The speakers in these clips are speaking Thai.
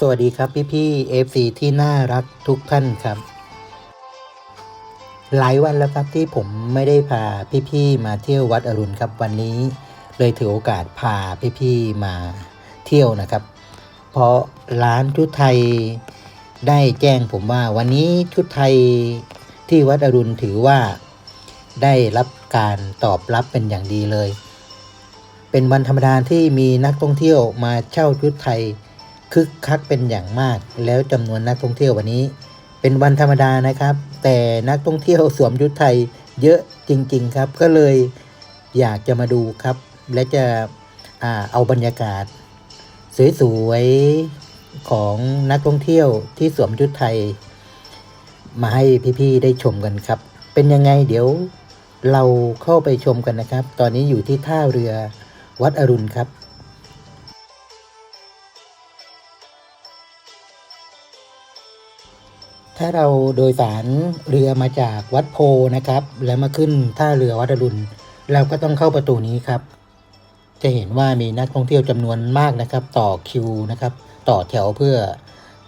สวัสดีครับพี่พี่เอฟซีที่น่ารักทุกท่านครับ หลายวันแล้วครับที่ผมไม่ได้พาพี่พี่มาเที่ยววัดอรุณครับวันนี้เลยถือโอกาสพาพี่พี่มาเที่ยวนะครับ เพราะร้านชุดไทยได้แจ้งผมว่าวันนี้ชุดไทยที่วัดอรุณถือว่าได้รับการตอบรับเป็นอย่างดีเลย เป็นวันธรรมดาที่มีนักท่องเที่ยวมาเช่าชุดไทย คึกคักเป็นอย่างมาก แล้วจำนวนนักท่องเที่ยววันนี้ เป็นวันธรรมดานะครับ แต่นักท่องเที่ยวสวมชุดไทยเยอะจริง ๆ ครับ ก็เลยอยากจะมาดูครับ และจะอาเอาบรรยากาศ สวยๆของนักท่องเที่ยวที่สวมชุดไทย มาให้พี่ๆได้ชมกันครับ เป็นยังไงเดี๋ยวเราเข้าไปชมกันนะครับ ตอนนี้อยู่ที่ท่าเรือวัดอรุณครับ ถ้าเราโดยสารเรือมาจากวัดโพนะครับ แล้วมาขึ้นท่าเรือวัดอรุณ เราก็ต้องเข้าประตูนี้ครับ จะเห็นว่ามีนักท่องเที่ยวจำนวนมากนะครับ ต่อคิวนะครับ ต่อแถวเพื่อ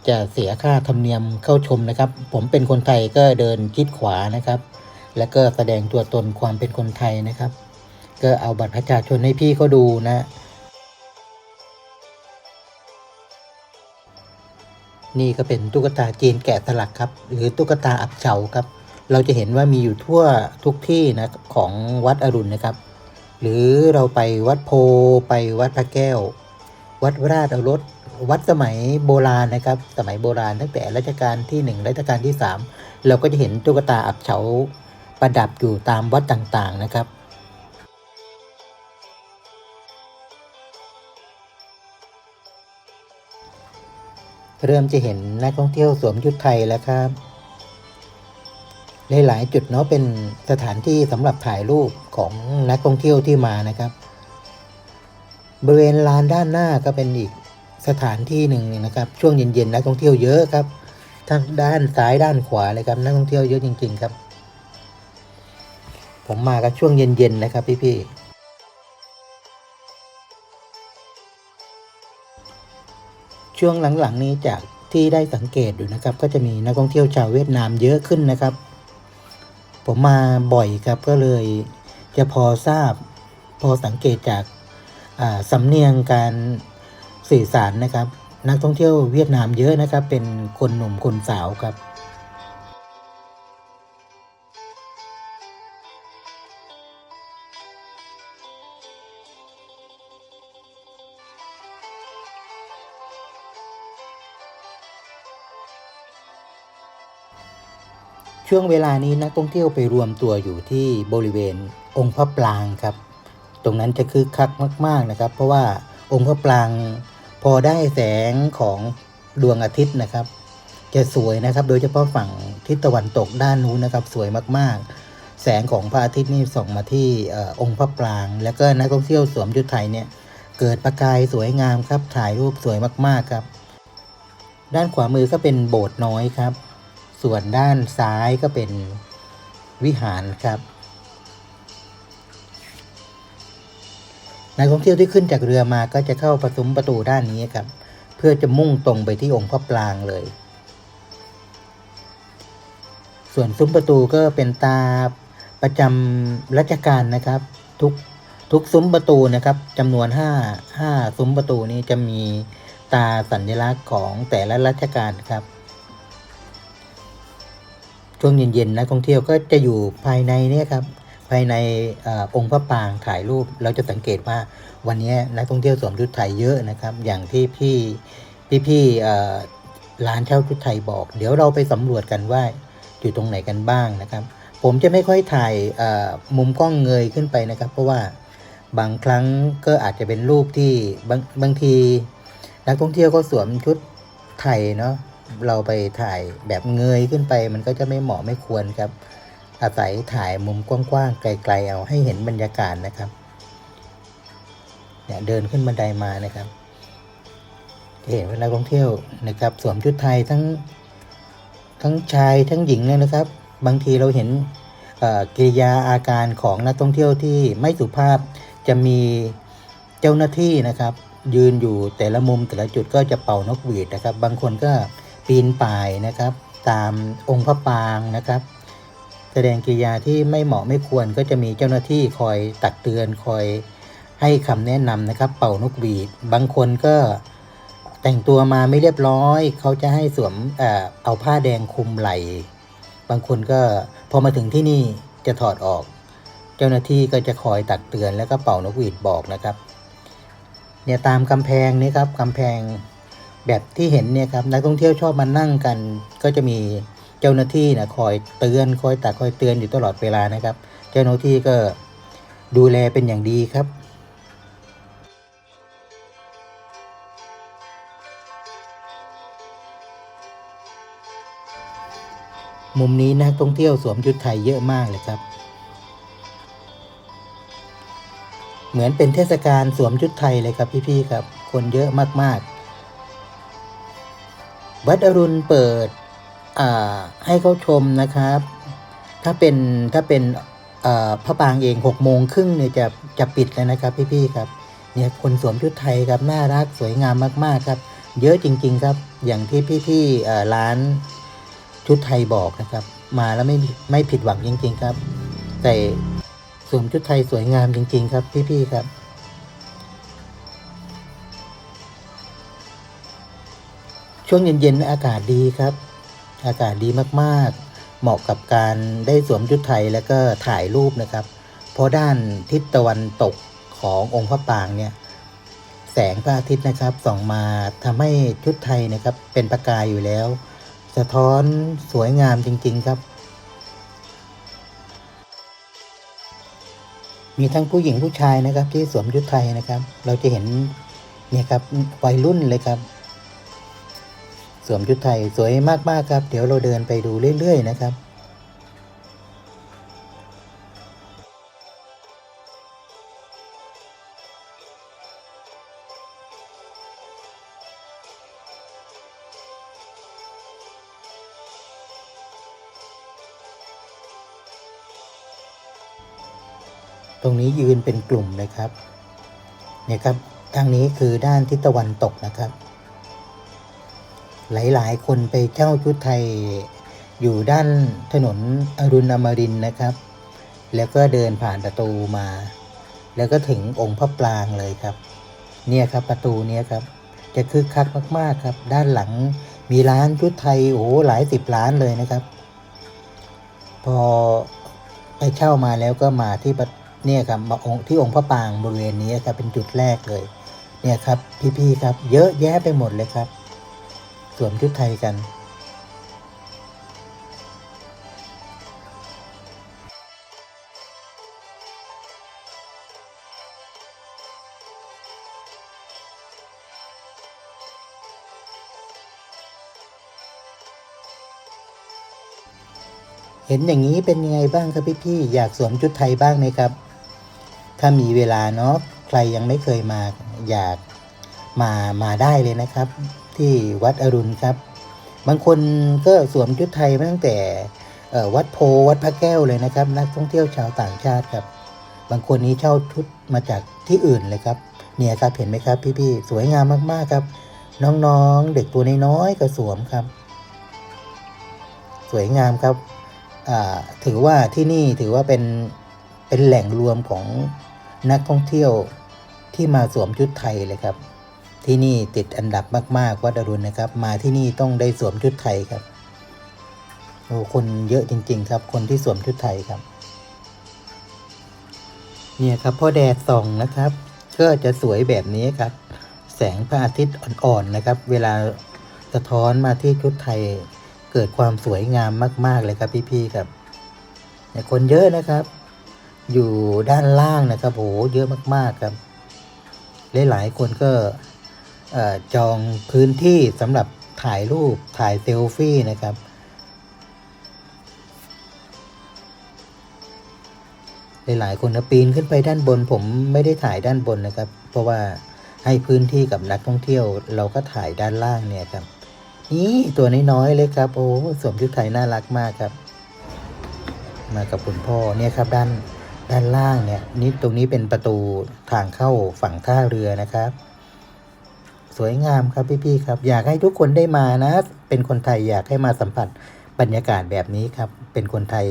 จะเสียค่าธรรมเนียมเข้าชมนะครับ ผมเป็นคนไทยก็เดินชิดขวานะครับ แล้วก็แสดงตัวตนความเป็นคนไทยนะครับ ก็เอาบัตรประชาชนให้พี่เขาดูนะ นี่ก็เป็นตุ๊กตาจีนแกะสลักครับ หรือตุ๊กตาอับเฉาครับ เราจะเห็นว่ามีอยู่ทั่วทุกที่นะของวัดอรุณนะครับ หรือเราไปวัดโพไปวัดพระแก้ว วัดราชอรสวัดสมัยโบราณนะครับ สมัยโบราณตั้งแต่รัชกาลที่หนึ่งรัชกาลที่สามเราก็จะเห็นตุ๊กตาอับเฉาประดับอยู่ตามวัดต่างๆนะครับ เริ่มจะเห็นนักท่องเที่ยวสวมชุดไทยแล้วครับหลายๆจุดเนาะเป็นสถานที่สำหรับถ่ายรูปของนักท่องเที่ยวที่มานะครับ บริเวณลานด้านหน้าก็เป็นอีกสถานที่หนึ่งนะครับ ช่วงเย็นๆนักท่องเที่ยวเยอะครับทั้งด้านซ้ายด้านขวาเลยครับนักท่องเที่ยวเยอะจริง ๆ ครับ ผมมาก็ช่วงเย็นๆนะครับพี่ๆ ช่วงหลังๆนี้จากที่ได้สังเกตอยู่นะครับ ก็จะมีนักท่องเที่ยวชาวเวียดนามเยอะขึ้นนะครับ ผมมาบ่อยครับก็เลยจะพอทราบพอสังเกตจากาสำเนียงการสื่อสารนะครับ นักท่องเที่ยวเวียดนามเยอะนะครับ เป็นคนหนุ่มคนสาวครับ ช่วงเวลานี้นักท่องเที่ยวไปรวมตัวอยู่ที่บริเวณองค์พระปรางครับ ตรงนั้นจะคึกคักมาก ๆนะครับ เพราะว่าองค์พระปรางพอได้แสงของดวงอาทิตย์นะครับ จะสวยนะครับ โดยเฉพาะฝั่งทิศตะวันตกด้านนู้นนะครับ สวยมากๆ แสงของพระอาทิตย์นี่ส่องมาที่ออองค์พระปราง แล้วก็นักท่องเที่ยวสวมชุดไทยเนี่ยเกิดประกายสวยงามครับถ่ายรูปสวยมากๆครับ ด้านขวามือก็เป็นโบสถ์น้อยครับ ส่วนด้านซ้ายก็เป็นวิหารครับนักท่องเที่ยวที่ขึ้นจากเรือมาก็จะเข้าประตูประตูด้านนี้ครับ เพื่อจะมุ่งตรงไปที่องค์พระปรางเลย ส่วนซุ้มประตูก็เป็นตาประจำรัชกาลนะครับ ทุกทุกซุ้มประตูนะครับจำนวนห้าห้าซุ้มประตูนี้จะมีตาสัญลักษณ์ของแต่ละรัชกาลครับ ช่วงเย็นๆนักท่องเที่ยวก็จะอยู่ภายในเนี่ยครับภายในอองค์พระปางถ่ายรูปเราจะสังเกตว่าวันนี้นักท่องเที่ยวสวมชุดไทยเยอะนะครับ อย่างที่พี่พี่พี่ร้านเช่าชุดไทยบอก เดี๋ยวเราไปสำรวจกันว่าอยู่ตรงไหนกันบ้างนะครับ ผมจะไม่ค่อยถ่ายมุมกล้องเงยขึ้นไปนะครับ เพราะว่าบางครั้งก็อาจจะเป็นรูปที่บางบางที นักท่องเที่ยวก็สวมชุดไทยเนาะ เราไปถ่ายแบบเงยขึ้นไป มันก็จะไม่เหมาะไม่ควรครับ อาศัยถ่ายมุมกว้างๆไกลๆเอาให้เห็นบรรยากาศนะครับเนี่ยเดินขึ้นบันไดมานะครับจะเห็นว่านักท่องเที่ยวนะครับสวมชุดไทยทั้งทั้งชายทั้งหญิงเลยนะครับ บางทีเราเห็นกิริยาอาการของนักท่องเที่ยวที่ไม่สุภาพจะมีเจ้าหน้าที่นะครับ ยืนอยู่แต่ละมุมแต่ละจุดก็จะเป่านกหวีดนะครับ บางคนก็ ปีนป่ายนะครับ ตามองค์พระปางนะครับ แสดงกิริยาที่ไม่เหมาะไม่ควรก็จะมีเจ้าหน้าที่คอยตักเตือนคอยให้คำแนะนำนะครับ เป่านกหวีด บางคนก็แต่งตัวมาไม่เรียบร้อย เขาจะให้สวมเอ่อเอาผ้าแดงคลุมไหล่บางคนก็พอมาถึงที่นี่จะถอดออก เจ้าหน้าที่ก็จะคอยตักเตือนแล้วก็เป่านกหวีดบอกนะครับ เนี่ยตามกำแพงนี่ครับกำแพง แบบที่เห็นเนี่ยครับนักท่องเที่ยวชอบมานั่งกัน ก็จะมีเจ้าหน้าที่นะคอยเตือนคอยตักคอยเตือนอยู่ตลอดเวลานะครับ เจ้าหน้าที่ก็ดูแลเป็นอย่างดีครับมุมนี้นักท่องเที่ยวสวมชุดไทยเยอะมากเลยครับ เหมือนเป็นเทศกาลสวมชุดไทยเลยครับพี่ๆครับ คนเยอะมากๆ วัดอรุณเปิดให้เขาชมนะครับ ถ้าเป็นถ้าเป็นพระปางเองหกโมงครึ่งเนี่ยจะจะปิดแล้วนะครับ พี่ๆครับเนี่ยคนสวมชุดไทยครับน่ารักสวยงามมากๆครับ เยอะจริง ๆครับ อย่างที่พี่ๆร้านชุดไทยบอกนะครับ มาแล้วไม่ไม่ผิดหวังจริง ๆ ครับ แต่สวมชุดไทยสวยงามจริง ๆ ครับ พี่ๆครับ ช่วงเย็นๆอากาศดีครับ อากาศดีมากๆ เหมาะกับการได้สวมชุดไทยแล้วก็ถ่ายรูปนะครับ เพราะด้านทิศตะวันตกขององค์พระปางเนี่ยแสงพระอาทิตย์นะครับส่องมาทำให้ชุดไทยนะครับเป็นประกายอยู่แล้ว สะท้อนสวยงามจริง ๆครับ มีทั้งผู้หญิงผู้ชายนะครับที่สวมชุดไทยนะครับ เราจะเห็นเนี่ยครับวัยรุ่นเลยครับ สวมชุดไทยสวยมากๆครับ เดี๋ยวเราเดินไปดูเรื่อยๆนะครับตรงนี้ยืนเป็นกลุ่มเลยครับ เนี่ยครับ ทางนี้คือด้านทิศตะวันตกนะครับ หลายๆ คนไปเช่าชุดไทยอยู่ด้านถนนอรุณอมรินนะครับ แล้วก็เดินผ่านประตูมา แล้วก็ถึงองค์พระปรางเลยครับ เนี่ยครับประตูเนี่ยครับ จะคึกคักมาก ๆครับ ด้านหลังมีร้านชุดไทยโอ้โหหลายสิบร้านเลยนะครับ พอไปเช่ามาแล้วก็มาที่เนี่ยครับมาองค์ที่องค์พระปรางบริเวณนี้ครับเป็นจุดแรกเลย เนี่ยครับพี่ๆครับ เยอะแยะไปหมดเลยครับ สวมชุดไทยกัน เห็นอย่างนี้เป็นยังไงบ้างครับพี่ๆอยากสวมชุดไทยบ้างไหมครับ ถ้ามีเวลาเนาะใครยังไม่เคยมาอยากมามาได้เลยนะครับ ที่วัดอรุณครับ บางคนก็สวมชุดไทยมาตั้งแต่วัดโพวัดพระแก้วเลยนะครับ นักท่องเที่ยวชาวต่างชาติครับ บางคนนี้เช่าชุดมาจากที่อื่นเลยครับ เนี่ยครับเห็นไหมครับพี่ๆสวยงามมากๆครับ น้องๆเด็กตัวน้อยๆก็สวมครับ สวยงามครับถือว่าที่นี่ถือว่าเป็นเป็นแหล่งรวมของนักท่องเที่ยวที่มาสวมชุดไทยเลยครับ ที่นี่ติดอันดับมาก ๆ วัดอรุณนะครับ มาที่นี่ต้องได้สวมชุดไทยครับโอ้คนเยอะจริง ๆ ครับ คนที่สวมชุดไทยครับ เนี่ยครับพอแดดส่องนะครับ ก็จะสวยแบบนี้ครับ แสงพระอาทิตย์อ่อน ๆ นะครับ เวลาสะท้อนมาที่ชุดไทย เกิดความสวยงามมาก ๆ เลยครับพี่ๆครับเนี่ยคนเยอะนะครับ อยู่ด้านล่างนะครับโหเยอะมากๆครับหลายๆคนก็ จองพื้นที่สำหรับถ่ายรูปถ่ายเซลฟี่นะครับ หลายๆคนนะปีนขึ้นไปด้านบน ผมไม่ได้ถ่ายด้านบนนะครับ เพราะว่าให้พื้นที่กับนักท่องเที่ยว เราก็ถ่ายด้านล่างเนี่ยครับนี่ตัวน้อยๆเลยครับ โอ้สวมชุดไทยน่ารักมากครับ มากับคุณพ่อเนี่ยครับด้านด้านล่างเนี่ยนี่ตรงนี้เป็นประตูทางเข้าฝั่งท่าเรือนะครับ สวยงามครับพี่ๆครับ อยากให้ทุกคนได้มานะ เป็นคนไทยอยากให้มาสัมผัสบรรยากาศแบบนี้ครับ เป็นคนไทย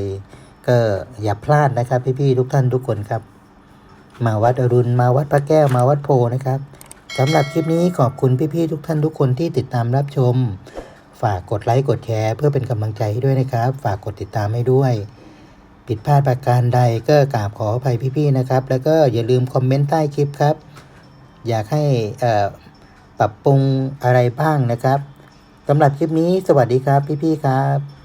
ก็อย่าพลาดนะครับ พี่ๆทุกท่านทุกคนครับ มาวัดอรุณมาวัดพระแก้วมาวัดโพนะครับสำหรับคลิปนี้ขอบคุณพี่ๆทุกท่านทุกคนที่ติดตามรับชม ฝากกดไลค์กดแชร์เพื่อเป็นกำลังใจให้ด้วยนะครับ ฝากกดติดตามให้ด้วยผิดพลาดประการใดก็กราบขออภัยพี่ๆนะครับ แล้วก็อย่าลืมคอมเมนต์ใต้คลิปครับ อยากให้ ปรับปรุงอะไรบ้างนะครับสำหรับคลิปนี้สวัสดีครับพี่ๆครับ